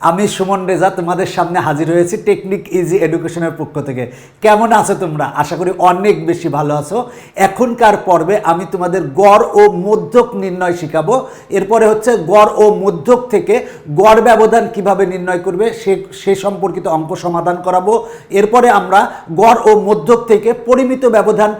আমি সুমন রেজা, তোমাদের সামনে হাজির হয়েছি টেকনিক ইজি এডুকেশনের পক্ষ থেকে। কেমন আছো তোমরা? আশা করি অনেক বেশি ভালো আছো। এখনকার পর্বে আমি তোমাদের গড় ও মধ্যক নির্ণয় শিখাবো। এরপরে হচ্ছে গড় ও মধ্যক থেকে গড় ব্যবধান কীভাবে নির্ণয় করবে, সে সে সম্পর্কিত অঙ্ক সমাধান করাবো। এরপরে আমরা গড় ও মধ্যক থেকে পরিমিত ব্যবধান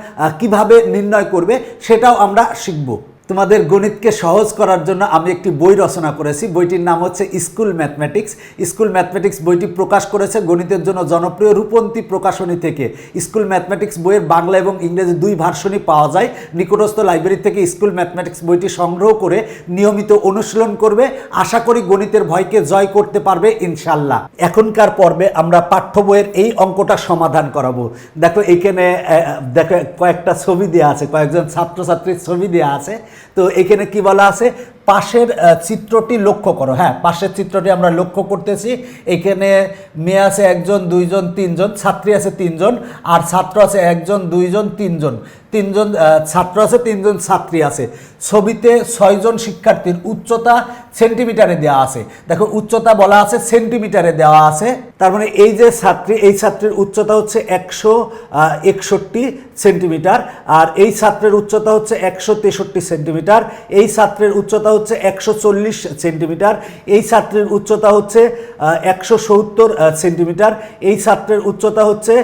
কীভাবে নির্ণয় করবে, সেটাও আমরা শিখব। তোমাদের গণিতকে সহজ করার জন্য আমি একটি বই রচনা করেছি। বইটির নাম হচ্ছে স্কুল ম্যাথমেটিক্স। স্কুল ম্যাথমেটিক্স বইটি প্রকাশ করেছে গণিতের জন্য জনপ্রিয় রূপন্তী প্রকাশনী থেকে। স্কুল ম্যাথমেটিক্স বইয়ের বাংলা এবং ইংরেজি দুই ভার্সনই পাওয়া যায়। নিকটস্থ লাইব্রেরি থেকে স্কুল ম্যাথমেটিক্স বইটি সংগ্রহ করে নিয়মিত অনুশীলন করবে। আশা করি গণিতের ভয়কে জয় করতে পারবে ইনশাল্লাহ এখনকার পর্বে আমরা পাঠ্য বইয়ের এই অঙ্কটা সমাধান করাবো। দেখো এখানে দেখো কয়েকটা ছবি দেওয়া আছে, কয়েকজন ছাত্রছাত্রীর ছবি দেওয়া আছে। তো এখানে কি বলা আছে? পাশের চিত্রটি লক্ষ্য করো। হ্যাঁ পাশের চিত্রটি আমরা লক্ষ্য করতেছি। এখানে মেয়ে আছে একজন, দুইজন, তিনজন, ছাত্রী আছে তিনজন, আর ছাত্র আছে একজন, দুইজন, তিনজন। তিনজন ছাত্র আছে, তিনজন ছাত্রী আছে। ছবিতে ছয়জন শিক্ষার্থীর উচ্চতা সেন্টিমিটারে দেওয়া আছে। দেখো, উচ্চতা বলা আছে, সেন্টিমিটারে দেওয়া আছে। তার মানে এই যে ছাত্রী, এই ছাত্রীর উচ্চতা হচ্ছে একশো একষট্টি সেন্টিমিটার, আর এই ছাত্রের উচ্চতা হচ্ছে একশো তেষট্টি সেন্টিমিটার। এই ছাত্রের উচ্চতা হচ্ছে একশো চল্লিশ সেন্টিমিটার, এই ছাত্রের উচ্চতা হচ্ছে একশো সত্তর সেন্টিমিটার, এই ছাত্রের উচ্চতা হচ্ছে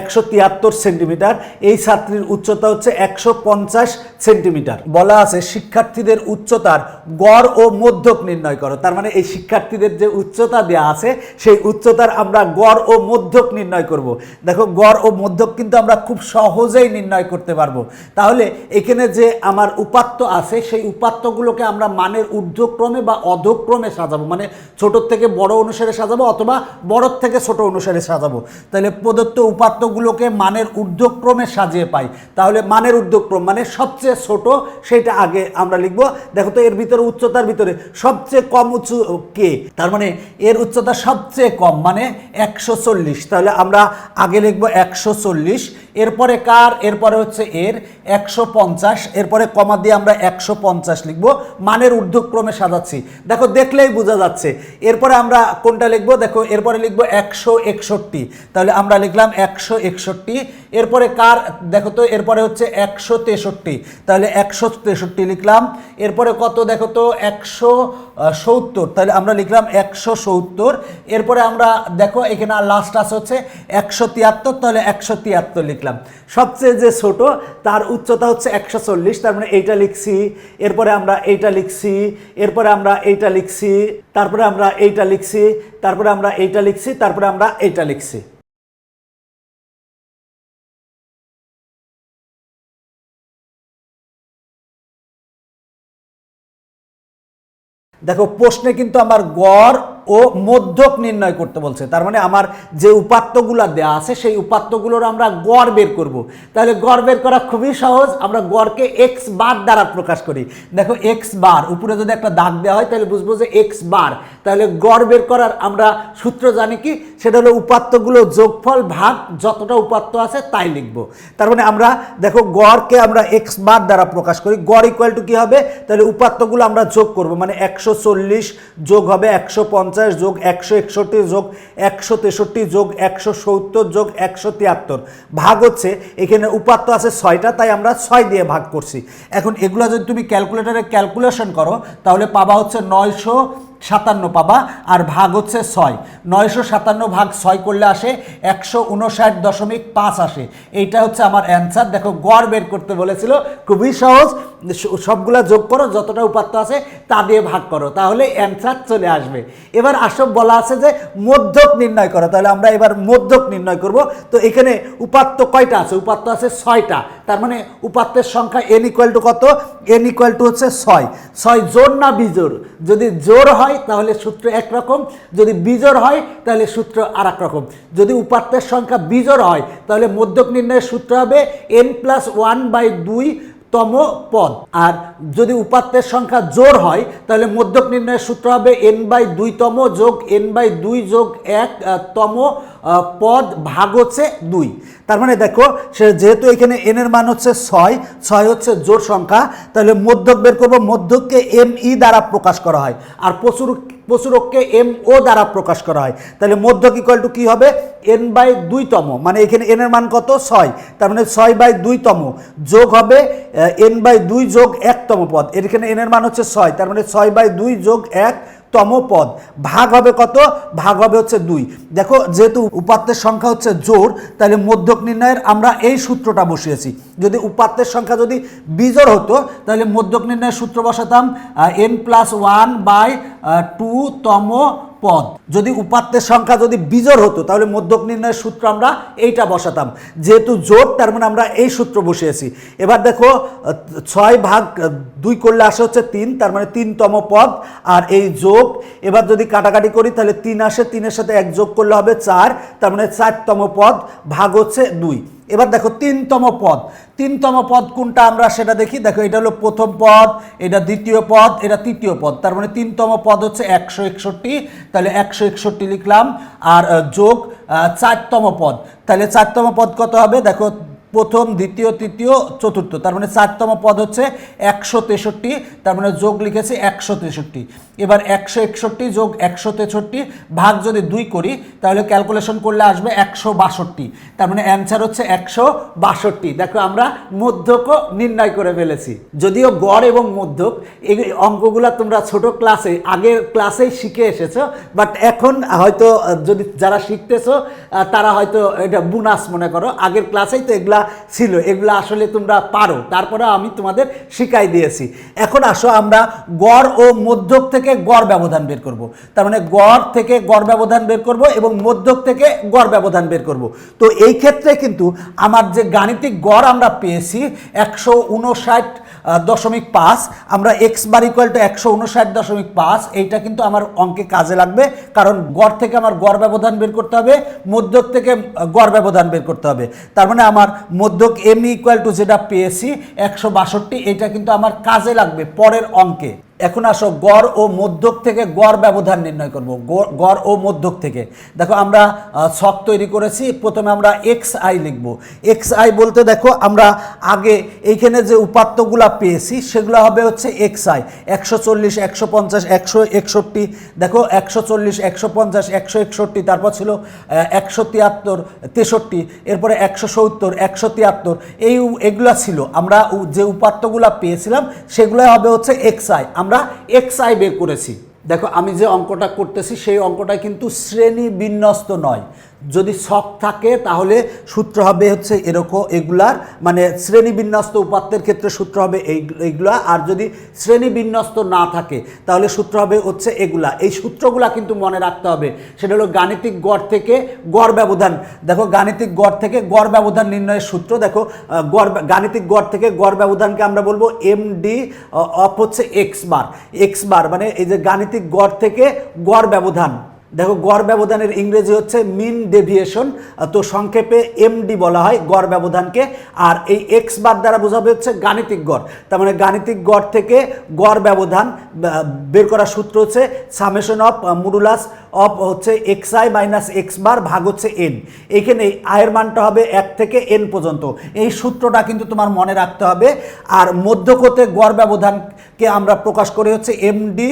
একশো তিয়াত্তর সেন্টিমিটার, এই ছাত্রীর উচ্চতা হচ্ছে একশো পঞ্চাশ সেন্টিমিটার। বলা আছে শিক্ষার্থীদের উচ্চতার গড় ও মধ্যক নির্ণয় করো, তার মানে এই শিক্ষার্থীদের যে উচ্চতা দেওয়া আছে, সেই উচ্চতার আমরা গড় ও মধ্যক নির্ণয় করব। দেখো, গড় ও মধ্যক কিন্তু আমরা খুব সহজেই নির্ণয় করতে পারব। তাহলে এখানে যে আমার উপাত্ত আছে, সেই উপাত্তগুলোকে আমরা মানের ঊর্ধ্বক্রমে বা অধক্রমে সাজাবো। মানে ছোটোর থেকে বড় অনুসারে সাজাবো অথবা বড়র থেকে ছোট অনুসারে সাজাবো। তাহলে প্রদত্ত উপাত্তগুলোকে মানের ঊর্ধ্বক্রমে সাজিয়ে পাই। তাহলে মানের ঊর্ধ্বক্রম মানে সবচেয়ে ছোট সেটা আগে আমরা লিখব। দেখো তো এর ভিতরে উচ্চতার ভিতরে সবচেয়ে কম উঁচু কে? তার মানে এর উচ্চতা সবচেয়ে কম মানে একশো চল্লিশ। তাহলে আমরা আগে লিখব একশো চল্লিশ। এরপরে কার? এরপরে হচ্ছে এর একশো পঞ্চাশ। এরপরে কমা দিয়ে আমরা একশো পঞ্চাশ লিখব। মানের ঊর্ধ্বক্রমে সাজাচ্ছি। দেখো, দেখলেই বোঝা যাচ্ছে। এরপরে আমরা কোনটা লিখব? দেখো, এরপরে লিখব একশো একষট্টি। তাহলে আমরা লিখলাম একশো একষট্টি। এরপরে কার, দেখো তো, এরপরে হচ্ছে একশো তেষট্টি। তাহলে একশো তেষট্টি লিখলাম। এরপরে কত, দেখো তো, একশো সত্তর। তাহলে আমরা লিখলাম একশো সত্তর। এরপরে আমরা, দেখো, এখানে আর লাস্ট আছে হচ্ছে একশো তিয়াত্তর। তাহলে একশো তিয়াত্তর লিখলাম। সবচেয়ে যে ছোট, তার উচ্চতা হচ্ছে একশো চল্লিশ। তার মানে এইটা লিখছি। এরপরে আমরা এইটা লিখছি, এরপরে আমরা এইটা লিখছি, তারপরে আমরা এইটা লিখছি, তারপরে আমরা এইটা লিখছি, তারপরে আমরা এইটা লিখছি। দেখো, প্রশ্নে কিন্তু আমার গড় ও মধ্যক নির্ণয় করতে বলছে। তার মানে আমার যে উপাত্তগুলো দেওয়া আছে, সেই উপাত্তগুলোর আমরা গড় বের করব। তাহলে গড় বের করা খুবই সহজ। আমরা গড়কে এক্স বার দ্বারা প্রকাশ করি। দেখো এক্স বার, উপরে যদি একটা দাগ দেওয়া হয়, তাহলে বুঝব যে এক্স বার। তাহলে গড় বের করার আমরা সূত্র জানি কি? সেটা হলো উপাত্তগুলো যোগফল ভাগ যতটা উপাত্ত আছে তাই লিখব। তার মানে আমরা দেখো গড়কে আমরা এক্স বার দ্বারা প্রকাশ করি। গড় ইকুয়াল টু কী হবে? তাহলে উপাত্তগুলো আমরা যোগ করব। মানে একশো চল্লিশ যোগ হবে একশো পঞ্চাশ। পঞ্চাশ যোগ একশো একষট্টি যোগ একশো তেষট্টি যোগ একশো সত্তর যোগ একশো তিয়াত্তর। ভাগ হচ্ছে, এখানে উপাত্ত আছে ছয়টা, তাই আমরা ছয় দিয়ে ভাগ করছি। এখন এগুলো যদি তুমি ক্যালকুলেটারে ক্যালকুলেশন করো, তাহলে পাবা হচ্ছে নয়শো সাতান্ন পাবা, আর ভাগ হচ্ছে ছয়। নয়শো সাতান্ন ভাগ ছয় করলে আসে একশো উনষাট দশমিক পাঁচ আসে। এইটা হচ্ছে আমার অ্যান্সার। দেখো, গড় বের করতে বলেছিল, খুবই সহজ। সবগুলা যোগ করো, যতটা উপাত্ত আছে তা দিয়ে ভাগ করো। তাহলে অ্যান্সার চলে আসবে। এবার আসব বলা আছে যে মধ্যক নির্ণয় করো। তাহলে আমরা এবার মধ্যক নির্ণয় করব। তো এখানে উপাত্ত কয়টা আছে? উপাত্ত আছে ছয়টা। তার মানে উপাত্তের সংখ্যা এন ইকুয়াল টু কত? এন ইকুয়াল টু হচ্ছে ছয়। ছয় জোর না বিজোর যদি জোর হয় তাহলে সূত্র একরকম যদি বিজোর হয়, তাহলে সূত্র আর রকম। যদি উপাত্তের সংখ্যা বিজোর হয়, তাহলে মধ্যক নির্ণয়ের সূত্র হবে এন প্লাস ওয়ান বাই দুই তম পদ। আর যদি উপাত্তের সংখ্যা জোর হয়, তাহলে মধ্যক নির্ণয়ের সূত্র হবে এন বাই দুইতম যোগ এন বাই দুই যোগ এক তম পদ ভাগ হচ্ছে দুই। তার মানে দেখো, সে যেহেতু এখানে এন এর মান হচ্ছে ছয় ছয় হচ্ছে জোর সংখ্যা, তাহলে মধ্যক বের করব মধ্যককে এম ই দ্বারা প্রকাশ করা হয়। আর প্রচুর প্রচুরককে এম ও দ্বারা প্রকাশ করা হয়। তাহলে মধ্যক ইকুয়াল টু কী হবে? এন বাই দুইতম মানে এখানে এন এর মান কত? ছয়। তার মানে ছয় বাই দুইতম যোগ হবে এন বাই দুই যোগ একতম পদ। এখানে এন এর মান হচ্ছে ছয়। তার মানে ছয় বাই দুই যোগ এক তম পদ। ভাগ হবে কত? ভাগ হবে হচ্ছে দুই। দেখো, যেহেতু উপাত্তের সংখ্যা হচ্ছে জোর তাহলে মধ্যক নির্ণয়ের আমরা এই সূত্রটা বসিয়েছি। যদি উপাত্তের সংখ্যা যদি বিজোর হতো, তাহলে মধ্যক নির্ণয়ের সূত্র বসাতাম N plus one by two তম পদ যদি উপাত্তের সংখ্যা যদি বিজোড় হতো, তাহলে মধ্যক নির্ণয়ের সূত্র আমরা এইটা বসাতাম। যেহেতু জোর তার মানে আমরা এই সূত্র বসিয়েছি। এবার দেখো, ছয় ভাগ দুই করলে আসে হচ্ছে তিন, তার মানে তিনতম পদ আর এই যোগ। এবার যদি কাটাকাটি করি, তাহলে তিন আসে, তিনের সাথে এক যোগ করলে হবে চার, তার মানে চারতম পদ ভাগ হচ্ছে দুই। এবার দেখো তিনতম পদ। তিনতম পদ কোনটা আমরা সেটা দেখি। দেখো এটা হলো প্রথম পদ, এটা দ্বিতীয় পদ, এটা তৃতীয় পদ। তার মানে তিনতম পদ হচ্ছে একশো একষট্টি। তাহলে একশো একষট্টি লিখলাম। আর যোগ চারতম পদ। তাহলে চারতম পদ কত হবে? দেখো প্রথম, দ্বিতীয়, তৃতীয়, চতুর্থ। তার মানে চারতম পদ হচ্ছে একশো তেষট্টি, তার মানে যোগ লিখেছি একশো তেষট্টি। এবার একশো একষট্টি যোগ একশো তেষট্টি ভাগ যদি দুই করি, তাহলে ক্যালকুলেশন করলে আসবে একশো বাষট্টি। তার মানে অ্যান্সার হচ্ছে একশো বাষট্টি। দেখো আমরা মধ্যকও নির্ণয় করে ফেলেছি। যদিও গড় এবং মধ্যক, এই অঙ্কগুলো তোমরা ছোট ক্লাসে আগের ক্লাসেই শিখে এসেছ বাট এখন হয়তো যদি যারা শিখতেছো তারা হয়তো এটা বুনাস মনে করো। আগের ক্লাসেই তো এগুলা ছিল, এগুলো আসলে তোমরা পারো। তারপরে আমি তোমাদের শিখাই দিয়েছি। এখন আসো আমরা গড় ও মধ্যক থেকে গড় ব্যবধান বের করব। তার মানে গড় থেকে গড় ব্যবধান বের করব এবং মধ্যক থেকে গড় ব্যবধান বের করব। তো এই ক্ষেত্রে কিন্তু আমার যে গাণিতিক গড় আমরা পেয়েছি, একশো উনষাট দশমিক পাঁচ। আমরা এক্স বার ইকুয়াল টু একশো উনষাট দশমিক পাঁচ। এইটা কিন্তু আমার অঙ্কে কাজে লাগবে, কারণ গড় থেকে আমার গড় ব্যবধান বের করতে হবে, মধ্যক থেকে গড় ব্যবধান বের করতে হবে। তার মানে আমার মধ্যক এম ইকুয়াল টু যেটা পেয়েছি, একশো বাষট্টি এটা কিন্তু আমার কাজে লাগবে পরের অঙ্কে। এখন আসো, গড় ও মধ্যক থেকে গড় ব্যবধান নির্ণয় করব। গড় ও মধ্যক থেকে। দেখো আমরা ছক তৈরি করেছি, প্রথমে আমরা এক্স আই লিখব। এক্স আই বলতে দেখো, আমরা আগে এইখানে যে উপাত্তগুলা পেয়েছি, সেগুলো হবে হচ্ছে এক্স আই একশো চল্লিশ, একশো পঞ্চাশ, একশো একষট্টি। দেখো, একশো চল্লিশ, একশো পঞ্চাশ, একশো একষট্টি, তারপর ছিল একশো তিয়াত্তর, তেষট্টি, এরপরে একশো সত্তর, একশো তিয়াত্তর। এই এগুলা ছিল। আমরা যে উপাত্তগুলা পেয়েছিলাম সেগুলো হবে হচ্ছে এক্স আই আমরা এক্স আই বের করেছি। দেখো আমি যে অঙ্কটা করতেছি, সেই অঙ্কটা কিন্তু শ্রেণি বিন্যস্ত নয়। যদি ছক থাকে, তাহলে সূত্র হবে হচ্ছে এরকম এগুলার মানে শ্রেণি বিন্যস্ত উপাত্তের ক্ষেত্রে সূত্র হবে এই, এইগুলা, আর যদি শ্রেণি বিন্যস্ত না থাকে, তাহলে সূত্র হবে হচ্ছে এগুলা। এই সূত্রগুলা কিন্তু মনে রাখতে হবে। সেটা হলো গাণিতিক গড় থেকে গড় ব্যবধান। দেখো গাণিতিক গড় থেকে গড় ব্যবধান নির্ণয়ের সূত্র, দেখো গড় গাণিতিক গড় থেকে গড় ব্যবধানকে আমরা বলব এম ডি অফ হচ্ছে এক্স বার এক্স বার মানে এই যে গাণিতিক গড় থেকে গড় ব্যবধান। দেখো, গড় ব্যবধানের ইংরেজি হচ্ছে মিন ডেভিয়েশন। তো সংক্ষেপে এমডি বলা হয় গড় ব্যবধানকে। আর এই এক্স বার দ্বারা বোঝাবে হচ্ছে গাণিতিক গড়। তার মানে গাণিতিক গড় থেকে গড় ব্যবধান বের করার সূত্র হচ্ছে সামেশন অফ মুডুলাস অফ হচ্ছে X I minus X bar ভাগ হচ্ছে এন। এখানে আয়ের মানটা হবে এক থেকে এন পর্যন্ত। এই সূত্রটা কিন্তু তোমার মনে রাখতে হবে। আর মধ্যকোতে গড় ব্যবধানকে আমরা প্রকাশ করি হচ্ছে এমডি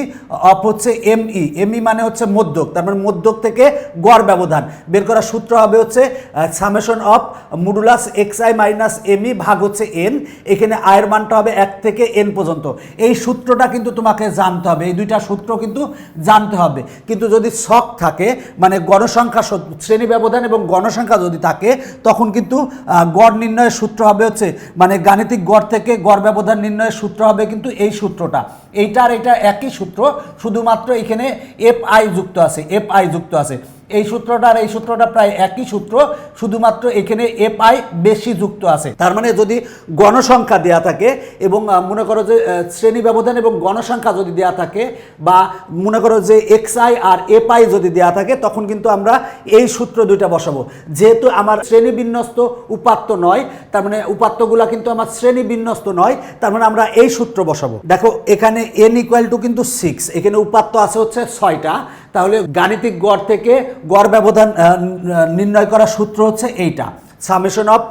অফ হচ্ছে এমই। এমই মানে হচ্ছে মধ্যক। তার মানে মধ্যক থেকে গড় ব্যবধান। বের করার সূত্র হবে হচ্ছে summation of modulus X I minus M E ভাগ হচ্ছে এন এখানে আয়ের মানটা হবে এক থেকে এন পর্যন্ত। এই সূত্রটা কিন্তু তোমাকে জানতে হবে। এই দুইটা সূত্র কিন্তু জানতে হবে। কিন্তু যদি ছক থাকে মানে গণসংখ্যা শ্রেণি ব্যবধান এবং গণসংখ্যা যদি থাকে, তখন কিন্তু গড় নির্ণয়ের সূত্র হবে হচ্ছে মানে গাণিতিক গড় থেকে গড় ব্যবধান নির্ণয়ের সূত্র হবে কিন্তু এই সূত্রটা। এইটার এটা একই সূত্র শুধুমাত্র এখানে এফ আই যুক্ত আছে এফ আই যুক্ত আছে। এই সূত্রটা আর এই সূত্রটা প্রায় একই সূত্র, শুধুমাত্র এখানে এফ আই বেশি যুক্ত আছে। তার মানে যদি গণসংখ্যা দেয়া থাকে এবং মনে করো যে শ্রেণি ব্যবধান এবং গণসংখ্যা যদি দেয়া থাকে বা মনে করো যে এক্স আই আর এফ আই যদি দেয়া থাকে, তখন কিন্তু আমরা এই সূত্র দুইটা বসাবো। যেহেতু আমার শ্রেণি বিন্যস্ত উপাত্ত নয়, তার মানে উপাত্তগুলা কিন্তু আমার শ্রেণি বিন্যস্ত নয়, তার মানে আমরা এই সূত্র বসাবো। দেখো, এখানে এন ইকুয়াল টু কিন্তু সিক্স এখানে উপাত্ত আছে হচ্ছে ছয়টা তাহলে গাণিতিক গড় থেকে গড় ব্যবধান নির্ণয় করার সূত্র হচ্ছে এইটা। Summation of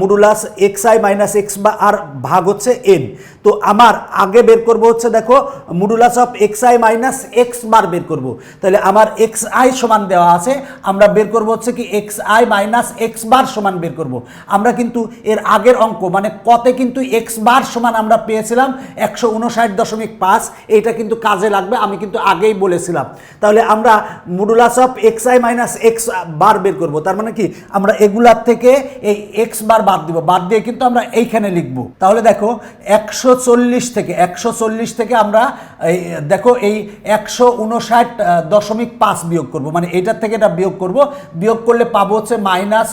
modulus X I minus X বা আর ভাগ হচ্ছে এন তো আমার আগে বের করব হচ্ছে, দেখো modulus of X I minus X bar বের করব। তাহলে আমার এক্স আই সমান দেওয়া আছে, আমরা বের করব হচ্ছে কি X I minus X bar সমান বের করব। আমরা কিন্তু এর আগের অঙ্ক মানে কতে কিন্তু এক্স বার সমান আমরা পেয়েছিলাম একশো উনষাট দশমিক পাঁচ, এইটা কিন্তু কাজে লাগবে, আমি কিন্তু আগেই বলেছিলাম। তাহলে আমরা modulus of X I minus X bar বের করব, তার মানে কি, আমরা এগুলার থেকে এই এক্স বার বাদ দিব, বাদ দিয়ে কিন্তু আমরা এইখানে লিখব। তাহলে দেখো, একশো চল্লিশ থেকে, একশো চল্লিশ থেকে আমরা এই, দেখো এই একশো উনষাট দশমিক পাঁচ বিয়োগ করব। মানে এইটার থেকে এটা বিয়োগ করব। বিয়োগ করলে পাবো হচ্ছে মাইনাস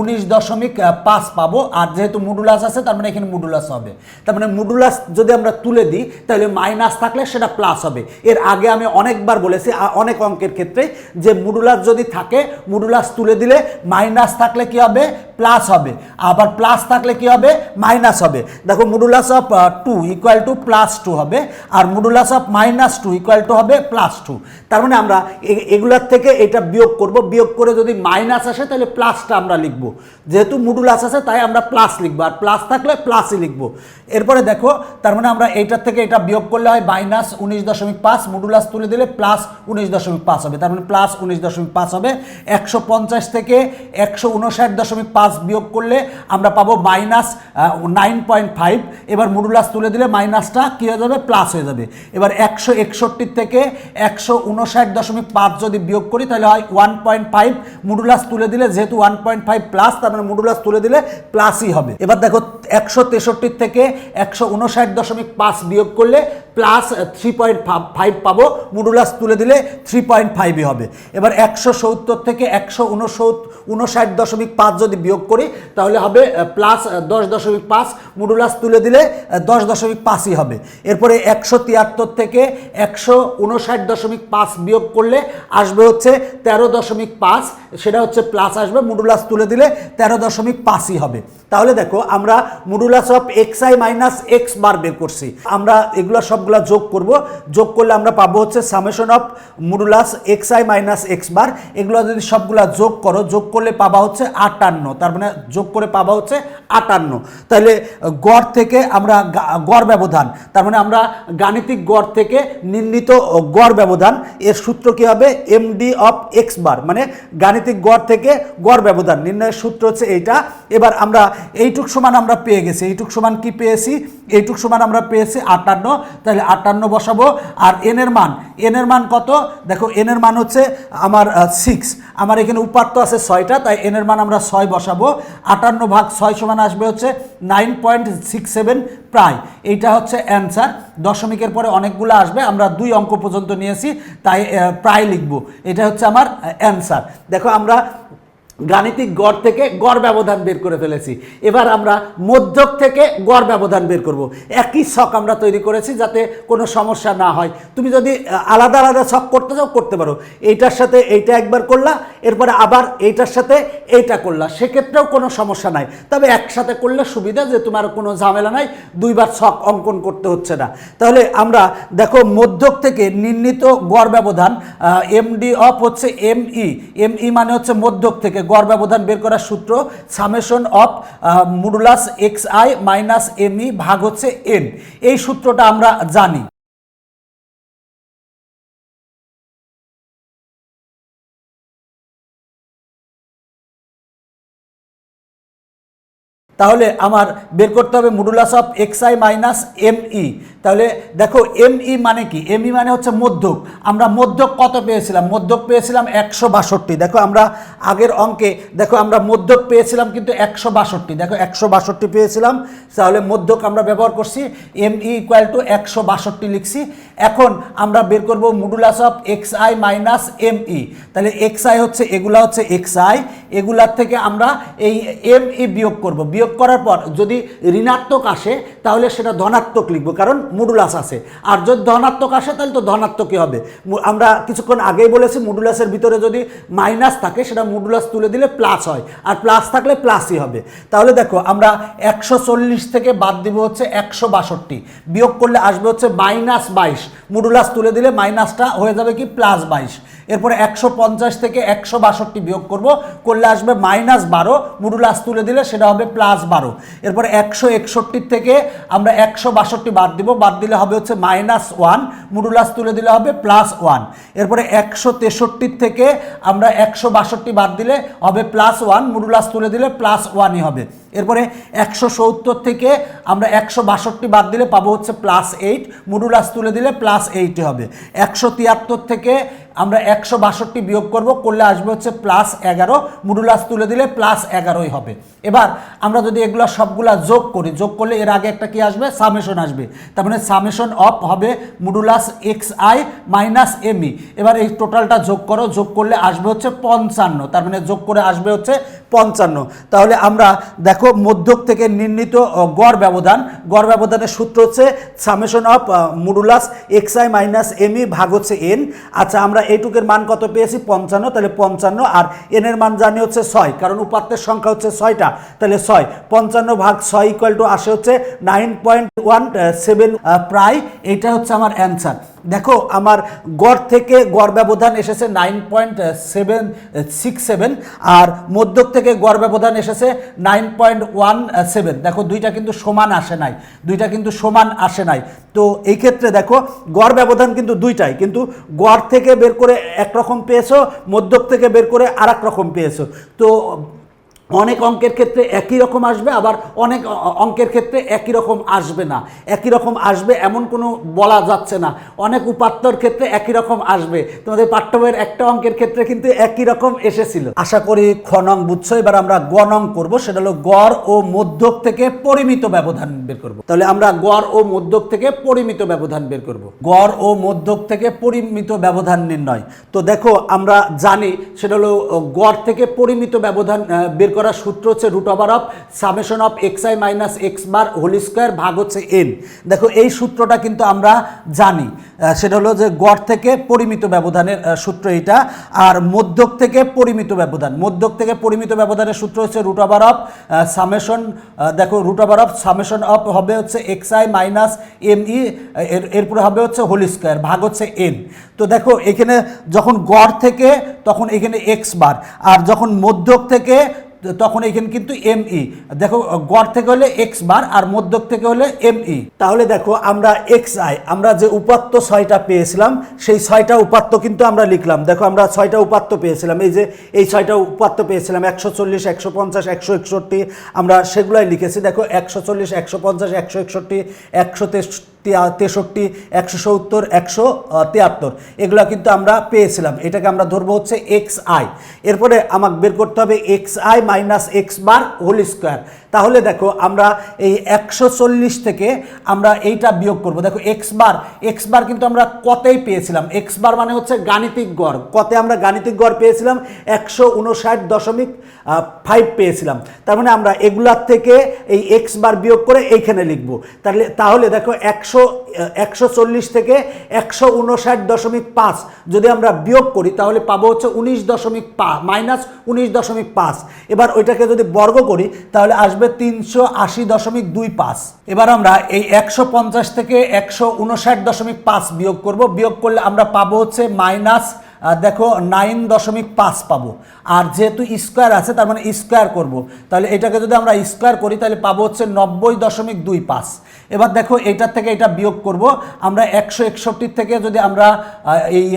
উনিশ দশমিক পাঁচ পাবো। আর যেহেতু মডুলাস আছে, তার মানে এখানে মডুলাস হবে। তার মানে মডুলাস যদি আমরা তুলে দিই, তাহলে মাইনাস থাকলে সেটা প্লাস হবে। এর আগে আমি অনেকবার বলেছি অনেক অঙ্কের ক্ষেত্রে যে মডুলাস যদি থাকে মডুলাস তুলে দিলে মাইনাস থাকলে কি হবে? প্লাস হবে। আবার প্লাস থাকলে কি হবে? মাইনাস হবে। দেখো modulus of two equal to plus two হবে, আর modulus of minus two equal to হবে প্লাস টু তার মানে আমরা এগুলার থেকে এটা বিয়োগ করব, বিয়োগ করে যদি মাইনাস আসে তাহলে প্লাসটা আমরা লিখব। যেহেতু মডুলাস আছে, তাই আমরা প্লাস লিখব, আর প্লাস থাকলে প্লাসই লিখব। এরপরে দেখো, তার মানে আমরা এইটার থেকে এটা বিয়োগ করলে হয় মাইনাস উনিশ দশমিক পাঁচ মডুলাস তুলে দিলে প্লাস উনিশ দশমিক পাঁচ হবে। তার মানে প্লাস উনিশ দশমিক পাঁচ হবে। একশো পঞ্চাশ থেকে একশো উনষাট দশমিক পাঁচ বিয়োগ করলে আমরা পাবো মাইনাস নাইন পয়েন্ট ফাইভ এবার মডুলাস তুলে দিলে মাইনাসটা কী হয়ে যাবে? প্লাস হয়ে যাবে। এবার একশো একষট্টির থেকে একশো উনষাট দশমিক পাঁচ যদি বিয়োগ করি, তাহলে হয় ওয়ান পয়েন্ট ফাইভ মডুলাস তুলে দিলে যেহেতু ওয়ান পয়েন্ট ফাইভ প্লাস তার মানে মডুলাস তুলে দিলে প্লাসই হবে। এবার দেখো একশো তেষট্টির থেকে একশো উনষাট দশমিক পাঁচ বিয়োগ করলে প্লাস থ্রি পয়েন্ট ফাইভ পাবো। মডুলাস তুলে দিলে থ্রি পয়েন্ট ফাইভই হবে। এবার একশো সত্তর থেকে একশো উনষাট দশমিক পাঁচ যদি বিয়োগ করি, তাহলে হবে প্লাস দশ দশমিক পাঁচ। মডুলাস তুলে দিলে দশ দশমিক পাঁচই হবে। এরপরে একশো তিয়াত্তর থেকে একশো উনষাট দশমিক পাঁচ বিয়োগ করলে আসবে হচ্ছে তেরো দশমিক পাঁচ, সেটা হচ্ছে প্লাস আসবে মুডুলাস তুলে দিলে তেরো দশমিক পাঁচই হবে। তাহলে দেখো, আমরা modulus of X I minus X bar বের করছি। আমরা এগুলো সবগুলা যোগ করব। যোগ করলে আমরা পাবো হচ্ছে summation of modulus X I minus X bar. এগুলো যদি সবগুলা যোগ করো, যোগ করলে পাবা হচ্ছে আটান্ন। তার মানে যোগ করে পাবা হচ্ছে আটান্ন। তাহলে গড় থেকে আমরা গড় ব্যবধান। তার মানে আমরা গাণিতিক গড় থেকে নির্ণীত গড় ব্যবধান। এর সূত্র কি হবে? এমডি অফ এক্স বার মানে গাণিতিক গড় থেকে গড় ব্যবধান। নির্ণয়ের সূত্র হচ্ছে এইটা। এবার আমরা এইটুক সমান আমরা পেয়ে গেছি। এইটুক সমান কি পেয়েছি? এইটুক সমান আমরা পেয়েছি আটান্ন। তাহলে আটান্ন বসাবো। আর এন এর মান এনের মান কত? দেখো এনের মান হচ্ছে আমার সিক্স আমার এখানে উপাত্ত আছে ছয়টা, তাই এনের মান আমরা ছয় বসাবো। আটান্ন ভাগ ছয় সমান আসবে হচ্ছে নাইন পয়েন্ট সিক্স সেভেন প্রায় এইটা হচ্ছে অ্যান্সার দশমিকের পরে অনেকগুলো আসবে, আমরা দুই অঙ্ক পর্যন্ত নিয়েছি, তাই প্রায় লিখব। এটা হচ্ছে আমার অ্যান্সার দেখো, আমরা গাণিতিক গড় থেকে গড় ব্যবধান বের করে ফেলেছি। এবার আমরা মধ্যক থেকে গড় ব্যবধান বের করব। একই ছক আমরা তৈরি করেছি যাতে কোনো সমস্যা না হয়। তুমি যদি আলাদা আলাদা ছক করতে চাও, করতে পারো। এইটার সাথে এইটা একবার করলা, এরপরে আবার এইটার সাথে এইটা করলা। সেক্ষেত্রেও কোনো সমস্যা নাই। তবে একসাথে করলে সুবিধা যে তোমার কোনো ঝামেলা নাই, দুইবার ছক অঙ্কন করতে হচ্ছে না। তাহলে আমরা দেখো মধ্যক থেকে নির্ণীত গড় ব্যবধান এমডি অফ হচ্ছে এমই এমই মানে হচ্ছে মধ্যক থেকে গড় ব্যবধান বের করার সূত্র summation of modulus X I minus M E ভাগ হচ্ছে এন। এই সূত্রটা আমরা জানি। তাহলে আমার বের করতে হবে modulus of X I minus M E তাহলে দেখো এম ই মানে কি? এম ই মানে হচ্ছে মধ্যক। আমরা মধ্যক কত পেয়েছিলাম? মধ্যক পেয়েছিলাম একশো বাষট্টি। দেখো আমরা আগের অঙ্কে, দেখো আমরা মধ্যক পেয়েছিলাম কিন্তু একশো বাষট্টি। দেখো একশো বাষট্টি পেয়েছিলাম। তাহলে মধ্যক আমরা ব্যবহার করছি এম ই ইকুয়াল টু একশো বাষট্টি লিখছি। এখন আমরা বের করব modulus of X I minus M E তাহলে এক্স আই হচ্ছে, এগুলা হচ্ছে এক্স আই এগুলার থেকে আমরা এই এম ই বিয়োগ করব। বিয়োগ করার পর যদি ঋণাত্মক আসে, তাহলে সেটা ধনাত্মক লিখব, কারণ মডুলাস আছে। আর যদি ধনাত্মক আসে, তাহলে তো ধনাত্মকই হবে। আমরা কিছুক্ষণ আগেই বলেছি মডুলাসের ভিতরে যদি মাইনাস থাকে, সেটা মডুলাস তুলে দিলে প্লাস হয়। আর প্লাস থাকলে প্লাসই হবে। তাহলে দেখো, আমরা একশো চল্লিশ থেকে বাদ দিব হচ্ছে একশো বাষট্টি। বিয়োগ করলে আসবে হচ্ছে মাইনাস বাইশ। মডুলাস তুলে দিলে মাইনাসটা হয়ে যাবে কি প্লাস বাইশ। এরপরে একশো পঞ্চাশ থেকে একশো বাষট্টি বিয়োগ করব। করলে আসবে মাইনাস বারো, মুডুলাস তুলে দিলে সেটা হবে প্লাস বারো। এরপরে একশো একষট্টির থেকে আমরা একশো বাষট্টি বাদ দিব, বাদ দিলে হবে হচ্ছে মাইনাস ওয়ান, মুডুলাস তুলে দিলে হবে প্লাস ওয়ান। এরপরে একশো তেষট্টির থেকে আমরা একশো বাষট্টি বাদ দিলে হবে প্লাস ওয়ান, মুডুলাস তুলে দিলে প্লাস ওয়ানই হবে। এরপরে একশো সত্তর থেকে আমরা একশো বাষট্টি বাদ দিলে পাবো হচ্ছে প্লাস এইট, মুডুলাস তুলে দিলে প্লাস এইটই হবে। একশো তিয়াত্তর থেকে আমরা একশো বাষট্টি বিয়োগ করব, করলে আসবে হচ্ছে প্লাস এগারো মুডুলাস তুলে দিলে প্লাস এগারোই হবে। এবার আমরা যদি এগুলো সবগুলা যোগ করি, যোগ করলে এর আগে একটা কি আসবে? সামেশন আসবে। তার মানে সামেশন অফ হবে modulus X I minus M E এবার এই টোটালটা যোগ করো, যোগ করলে আসবে হচ্ছে পঞ্চান্ন। তার মানে যোগ করে আসবে হচ্ছে পঞ্চান্ন। তাহলে আমরা দেখো মধ্যক থেকে নির্ণীত গড় ব্যবধান। গড় ব্যবধানের সূত্র হচ্ছে summation of modulus X I minus M E ভাগ হচ্ছে এন আচ্ছা আমরা এইটুকের মান কত পেয়েছি? পঞ্চান্ন। তাহলে পঞ্চান্ন আর এনের মান জানি হচ্ছে ছয়, কারণ উপাত্তের সংখ্যা হচ্ছে ছয়টা। তাহলে ছয়, পঞ্চান্ন ভাগ ছয় ইকুয়াল টু আসে হচ্ছে নাইন পয়েন্ট ওয়ান সেভেন প্রায়। এটা হচ্ছে আমার অ্যান্সার দেখো, আমার গড় থেকে গড় ব্যবধান এসেছে nine point seven six seven আর মধ্যক থেকে গড় ব্যবধান এসেছে নাইন পয়েন্ট ওয়ান সেভেন দেখো, দুইটা কিন্তু সমান আসে নাই, দুইটা কিন্তু সমান আসে নাই। তো এই ক্ষেত্রে দেখো, গড় ব্যবধান কিন্তু দুইটাই, কিন্তু গড় থেকে বের করে একরকম পেয়েছ, মধ্যক থেকে বের করে আর রকম পেয়েছ। তো অনেক অঙ্কের ক্ষেত্রে একই রকম আসবে, আবার অনেক অঙ্কের ক্ষেত্রে একই রকম আসবে না। একই রকম আসবে এমন কোনো বলা যাচ্ছে না। অনেক উপাত্তর ক্ষেত্রে একই রকম আসবে। তোমাদের পাঠ্যবইয়ের একটা অঙ্কের ক্ষেত্রে কিন্তু একই রকম এসেছিল। আশা করি খ নং বুঝছ, এবার আমরা গ নং করব, সেটা হলো গড় ও মধ্যক থেকে পরিমিত ব্যবধান বের করব। তাহলে আমরা গড় ও মধ্যক থেকে পরিমিত ব্যবধান বের করব। গড় ও মধ্যক থেকে পরিমিত ব্যবধান নির্ণয়। তো দেখো, আমরা জানি সেটা হলো গড় থেকে পরিমিত ব্যবধান বের করার সূত্র হচ্ছে root over of summation of X I minus X bar whole square ভাগ হচ্ছে এন দেখো, এই সূত্রটা কিন্তু আমরা জানি। সেটা হলো যে গড় থেকে পরিমিত ব্যবধানের সূত্র এটা। আর মধ্যক থেকে পরিমিত ব্যবধান। মধ্যক থেকে পরিমিত ব্যবধানের সূত্র হচ্ছে রুট ওভার অফ সামেশন দেখো root over of summation of হবে হচ্ছে X I minus M E এর, এরপরে হবে হচ্ছে হোল স্কোয়ার ভাগ হচ্ছে এন তো দেখো, এখানে যখন গড় থেকে, তখন এখানে এক্স বার আর যখন মধ্যক থেকে তখন এখানে কিন্তু এম ই দেখো, গড় থেকে হলে এক্স বার আর মধ্যক থেকে হলে এম ই তাহলে দেখো, আমরা এক্স আই আমরা যে উপাত্ত ছয়টা পেয়েছিলাম, সেই ছয়টা উপাত্ত কিন্তু আমরা লিখলাম। দেখো, আমরা ছয়টা উপাত্ত পেয়েছিলাম। এই যে, এই ছয়টা উপাত্ত পেয়েছিলাম, একশো চল্লিশ, একশো পঞ্চাশ, একশো একষট্টি, আমরা সেগুলাই লিখেছি। দেখো, একশো চল্লিশ, একশো পঞ্চাশ, একশো একষট্টি, একশো তেষট্টি, একশো সত্তর, একশো তিয়াত্তর। এগুলো কিন্তু আমরা পেয়েছিলাম। এটাকে আমরা ধরবো হচ্ছে এক্স আই এরপরে আমাকে বের করতে হবে X I minus X bar whole square তাহলে দেখো আমরা এই একশো চল্লিশ থেকে আমরা এইটা বিয়োগ করব। দেখো এক্স বার এক্স বার কিন্তু আমরা কতেই পেয়েছিলাম? এক্স বার মানে হচ্ছে গাণিতিক গড়। কতে আমরা গাণিতিক গড় পেয়েছিলাম? একশো উনষাট দশমিক ফাইভ পেয়েছিলাম। তার মানে আমরা এগুলার থেকে এই এক্স বার বিয়োগ করে এইখানে লিখব। তাহলে তাহলে দেখো একশো একশো থেকে একশো উনষাট দশমিক পাঁচ। যদি আমরা বিয়োগ করি, তাহলে পাবো হচ্ছে উনিশ দশমিক পা মাইনাস উনিশ দশমিক পাঁচ। এবার ওইটাকে যদি বর্গ করি, তাহলে আসবে তিনশো আশি দশমিক দুই পাঁচ। এবার আমরা এই একশো পঞ্চাশ থেকে একশো উনষাট দশমিক পাঁচ বিয়োগ করব। বিয়োগ করলে আমরা পাবো হচ্ছে মাইনাস দেখো, নাইন দশমিক পাঁচ পাবো। আর যেহেতু স্কোয়ার আছে, তার মানে স্কোয়ার করব। তাহলে এটাকে যদি আমরা স্কোয়ার করি, তাহলে পাবো হচ্ছে নব্বই দশমিক দুই পাঁচ। এবার দেখো, এটার থেকে এটা বিয়োগ করব। আমরা একশো একষট্টির থেকে যদি আমরা এই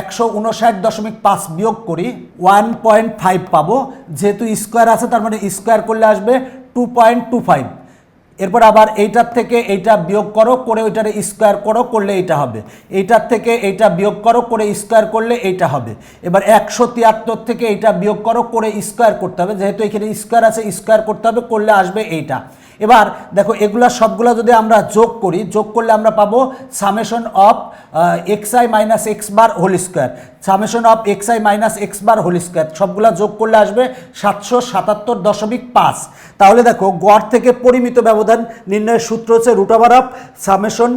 একশো উনষাট দশমিক পাঁচ বিয়োগ করি, ওয়ান পয়েন্ট ফাইভ পাবো। যেহেতু স্কোয়ার আছে, তার মানে স্কোয়ার করলে আসবে টু পয়েন্ট টু ফাইভ এরপর আবার এইটার থেকে এইটা বিয়োগ করো, করে ওইটার স্কোয়ার করো, করলে এইটা হবে। এইটার থেকে এইটা বিয়োগ করো, করে স্কোয়ার করলে এইটা হবে। এবার একশো তিয়াত্তর থেকে এইটা বিয়োগ করো, করে স্কোয়ার করতে হবে। যেহেতু এখানে স্কোয়ার আছে স্কোয়ার করতে হবে, করলে আসবে এইটা। এবার দেখো, এগুলা সবগুলা যদি আমরা যোগ করি, যোগ করলে আমরা পাবো summation of X I minus X bar whole square summation of X I minus X bar whole square সবগুলা যোগ করলে আসবে সাতশো সাতাত্তর দশমিক পাঁচ। তাহলে দেখো, গড় থেকে পরিমিত ব্যবধান নির্ণয়ের সূত্র হচ্ছে root over of summation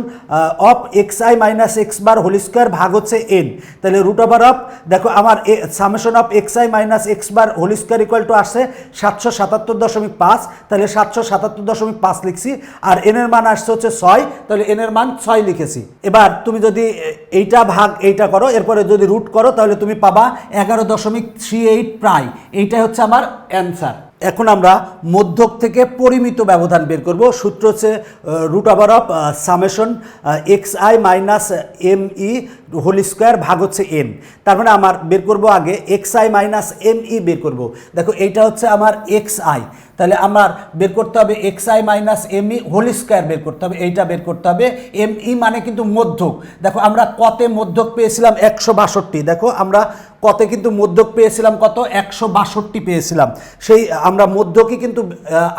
of X I minus X bar whole square ভাগ হচ্ছে এন তাহলে রুট ওভার অফ দেখো আমার summation of X I minus X bar whole square equal to আসছে সাতশো সাতাত্তর দশমিক পাঁচ। তাহলে সাতশো সাতাত্তর দশমিক পাঁচ লিখছি। আর এন এর মান আসছে হচ্ছে ছয়। তাহলে এন এর মান ছয় লিখেছি। এবার তুমি যদি এইটা ভাগ এইটা করো, এরপরে যদি রুট করো, তাহলে তুমি পাবা এগারো দশমিক থ্রি এইট প্রায়। এইটাই হচ্ছে আমার অ্যান্সার। এখন আমরা মধ্যক থেকে পরিমিত ব্যবধান বের করব। সূত্র হচ্ছে root over of summation X I minus M E whole square ভাগ হচ্ছে এন তার মানে আমার বের করব আগে X I minus M E বের করব। দেখো, এইটা হচ্ছে আমার এক্স আই তাহলে আমার বের করতে হবে X I minus M E whole square বের করতে হবে, এইটা বের করতে হবে। এম ই মানে কিন্তু মধ্যক। দেখো, আমরা কতে মধ্যক পেয়েছিলাম একশো বাষট্টি। দেখো, আমরা কতে কিন্তু মধ্যক পেয়েছিলাম কত? একশো বাষট্টি পেয়েছিলাম। সেই, আমরা মধ্যকই কিন্তু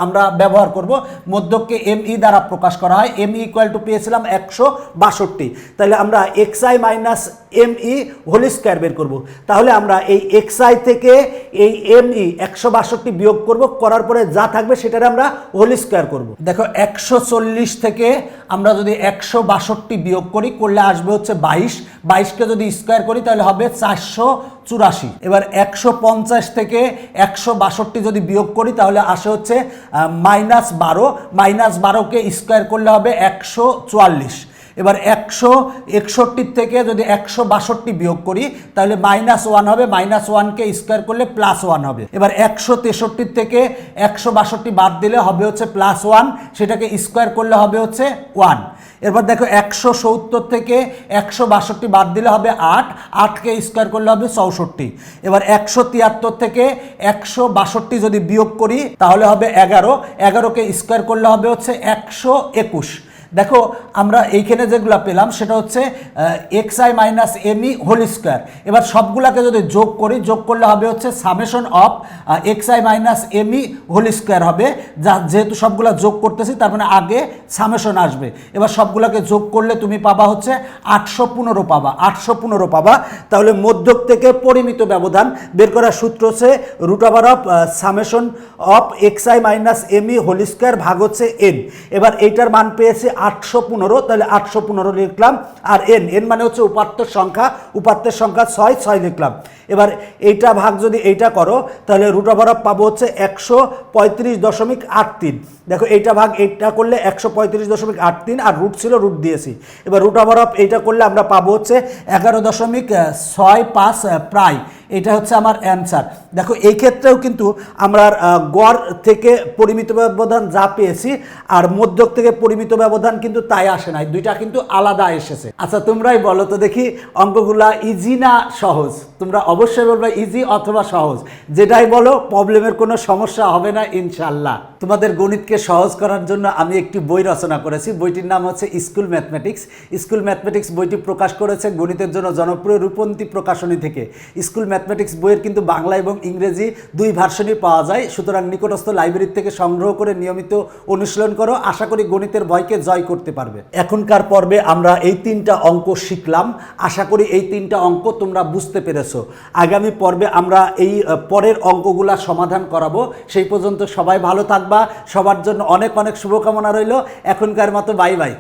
আমরা ব্যবহার করব। মধ্যককে এম ই দ্বারা প্রকাশ করা হয়। এম ইকুয়াল টু পেয়েছিলাম একশো বাষট্টি। তাহলে আমরা X I minus M E whole square বের করব। তাহলে আমরা এই এক্স আই থেকে এই এম ই একশো বাষট্টি বিয়োগ করব। করার পরে যা থাকবে সেটার আমরা হোল স্কোয়ার করব। দেখো, একশো চল্লিশ থেকে আমরা যদি একশো বাষট্টি বিয়োগ করি, করলে আসবে হচ্ছে বাইশ। বাইশকে যদি স্কোয়ার করি, তাহলে হবে চারশো চুরাশি। এবার একশো পঞ্চাশ থেকে একশো বাষট্টি যদি বিয়োগ করি, তাহলে আসে হচ্ছে মাইনাস বারো। মাইনাস বারোকে স্কোয়ার করলে হবে একশো চুয়াল্লিশ। এবার একশো একষট্টির থেকে যদি একশো বাষট্টি বিয়োগ করি, তাহলে মাইনাস ওয়ান হবে মাইনাস ওয়ানকে স্কোয়ার করলে প্লাস ওয়ান হবে। এবার একশো তেষট্টির থেকে একশো বাষট্টি বাদ দিলে হবে হচ্ছে প্লাস ওয়ান সেটাকে স্কোয়ার করলে হবে হচ্ছে ওয়ান এরপর দেখো একশো সত্তর থেকে একশো বাষট্টি বাদ দিলে হবে আট, আটকে স্কোয়ার করলে হবে চৌষট্টি। এবার একশো তিয়াত্তর থেকে একশো বাষট্টি যদি বিয়োগ করি, তাহলে হবে এগারো, এগারোকে স্কোয়ার করলে হবে হচ্ছে একশো একুশ। দেখো, আমরা এইখানে যেগুলো পেলাম, সেটা হচ্ছে X I minus M E whole square এবার সবগুলাকে যদি যোগ করি, যোগ করলে হবে হচ্ছে summation of X I minus M E whole square হবে। যা যেহেতু সবগুলা যোগ করতেছি, তার মানে আগে সামেশন আসবে। এবার সবগুলাকে যোগ করলে তুমি পাবা হচ্ছে আটশো পনেরো পাবা, আটশো পনেরো পাবা। তাহলে মধ্যক থেকে পরিমিত ব্যবধান, বের করার সূত্র হচ্ছে root over of summation of X I minus M E whole square ভাগ হচ্ছে এন এবার এইটার মান পেয়েছে আটশো পনেরো, তাহলে আটশো পনেরো লিখলাম, আর এন এন মানে হচ্ছে উপাত্তর সংখ্যা, উপাত্তের সংখ্যা ছয় ছয় লিখলাম। এবার এইটা ভাগ যদি এইটা করো, তাহলে রুট ওভার অফ পাবো হচ্ছে একশো পঁয়ত্রিশ দশমিক আট তিন। দেখো এইটা ভাগ এইটা করলে একশো পঁয়ত্রিশ দশমিক আট তিন, আর রুট ছিল রুট দিয়েছি। এবার রুট ওভার অফ এইটা করলে আমরা পাবো হচ্ছে এগারো দশমিক ছয় পাঁচ প্রায়। এটা হচ্ছে আমার অ্যান্সার দেখো, এই ক্ষেত্রেও কিন্তু আমরা গড় থেকে পরিমিত ব্যবধান যা পেয়েছি আর মধ্যক থেকে পরিমিত ব্যবধান কিন্তু তাই আসে নাই। দুইটা কিন্তু আলাদা এসেছে। আচ্ছা তোমরাই বলো তো দেখি, অঙ্কগুলা ইজি না সহজ? তোমরা অবশ্যই বলবে ইজি অথবা সহজ। যেটাই বলো প্রবলেমের কোনো সমস্যা হবে না ইনশাল্লাহ তোমাদের গণিতকে সহজ করার জন্য আমি একটি বই রচনা করেছি। বইটির নাম হচ্ছে স্কুল ম্যাথমেটিক্স। স্কুল ম্যাথমেটিক্স বইটি প্রকাশ করেছে গণিতের জন্য জনপ্রিয় রূপন্তী প্রকাশনী থেকে। স্কুল ম্যাথমেটিক্স বইয়ের কিন্তু বাংলা এবং ইংরেজি দুই ভার্সনই পাওয়া যায়। সুতরাং নিকটস্থ লাইব্রেরি থেকে সংগ্রহ করে নিয়মিত অনুশীলন করো। আশা করি গণিতের ভয়কে জয় করতে পারবে। এখনকার পর্বে আমরা এই তিনটা অঙ্ক শিখলাম। আশা করি এই তিনটা অঙ্ক তোমরা বুঝতে পেরেছ। আগামী পর্বে আমরা এই পরের অঙ্কগুলা সমাধান করাবো। সেই পর্যন্ত সবাই ভালো থাকবা সবার জন্য অনেক অনেক শুভকামনা রইল। এখনকার মতো বাই বাই।